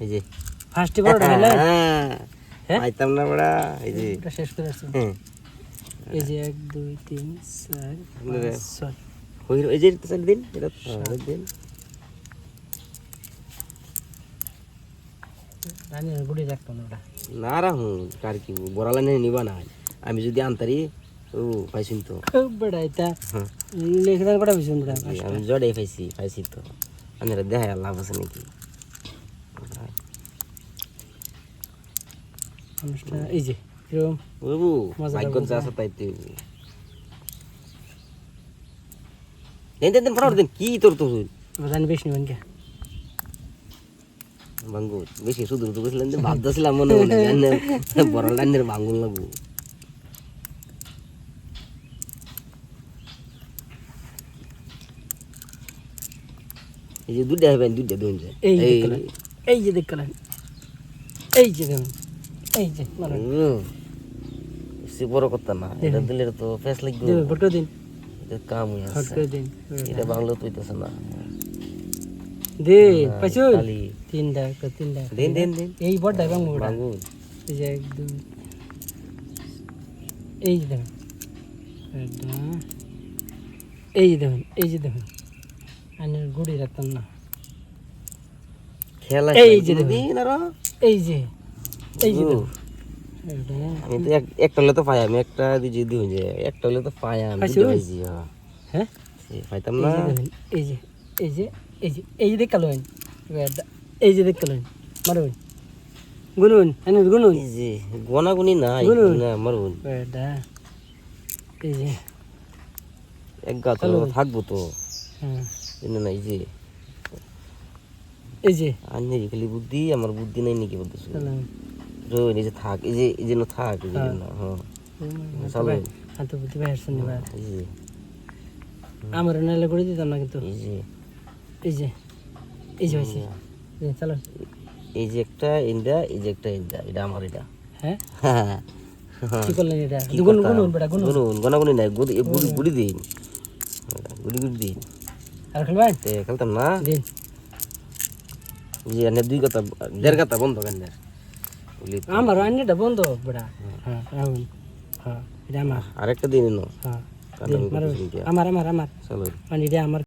এই যে। ফার্স্টে বড়টা গেলে হ্যাঁ হ্যাঁ? পাইতাম না বড়া এই যে। এটা শেষ করে আসছি। হ্যাঁ এই যে এক দুই তিন চার আপনারা- পাঁচ ছয়। এই যে এটা দিন এটা হ্যাঁ, দিন রানি গুড়ি রাখতো না ওটা। না রাখুন কার কি বড় লাইনে নিবা না। আমি যদি আনতারি ও পাইছিন তো। বেড়া এটা। হ্যাঁ। লিখে দেন কটা বেশি আমি জড়ে পাইছি পাইছি তো। আনের দেখা লাভ আছে নাকি? মানুষটা এই যে এরকম বাবু ভাগ্য যা আছে তাই তুই? দেন দেন দেন ফটাফট দেন কি তোর তো রানি বেশি নেবেন কে? ভাঙ্গু বেশি শুধু শুধু বসলেন যে ভাবতেছিলাম মনে মনে জানেন বড় লাইনের ভাঙ্গুন লাগবো। এই যে দুধ হবেন দুন যায় এই যে দেখলেন এই যে দেখলেন এই যে দেখুন। এই যে সে বড় কথা না এটা দিলে তো ফেস লাগবে। ফটো দিন। কাম হয়ে আছে। এটা বাংলা তো হইতেছে না দে পাইছো তিনটা একটা তিনটা দেন দেন দেন। এই বড়টা এবং ওটা। এই যে এক এই যে দেখুন। এটা এই যে দেখুন এই যে দেখুন। আমি গুড়ি রাখতাম না। খেলা এই যে দিন আর এই যে। এই যে আমি তো এক- একটা হলে তো পাই আমি একটা দিয়ে দিই যে একটা হলে তো পাই আমি পাইছো? হ্যাঁ। হ্যাঁ? পাইতাম না। এই যে এই যে এই যে এই যে দেখাল এই যে দেখাল মারুন গুনুন এনে গুনুন। এই যে গোনাগুনি না না মারুন এটা এই যে। এক গাছ থাকব তো। হ্যাঁ। না এই যে। এই যে। আন্যের খালি বুদ্ধি আমার বুদ্ধি নাই নাকি বলতেছো। এই যে থাক এই যে এই যে না থাক এই যে হ্যাঁ। হ্যাঁ। চলো। হাতে বুদ্ধি বাইর শুনি বা আমার নাইলে করে দিতাম না কিন্তু। এই যে। এই যে এই যে হয়েছে চলো। এই যে একটা ইন্দা এই যে একটা ইন্দা এটা আমার এটা। হ্যাঁ? হ্যাঁ। কি করলেন এটা? কি গুনুন বেটা গুনুন গুনুন গোনাগুনি নাই গুড়ি গুড়ি গুড়ি দিন। গুড়ি গুড়ি দিন। আর খেলবেন খেলতাম না। দিন। যে দুই কথা দেড় কথা বন্ধ কেন বলি আমার আন্নিটা বন্ধ বেটা হ্যাঁ হ্যাঁ এটা আমার আরেকটা দিন এনো হ্যাঁ কারণ দিন মারো আমার আমার আমার চলো আমার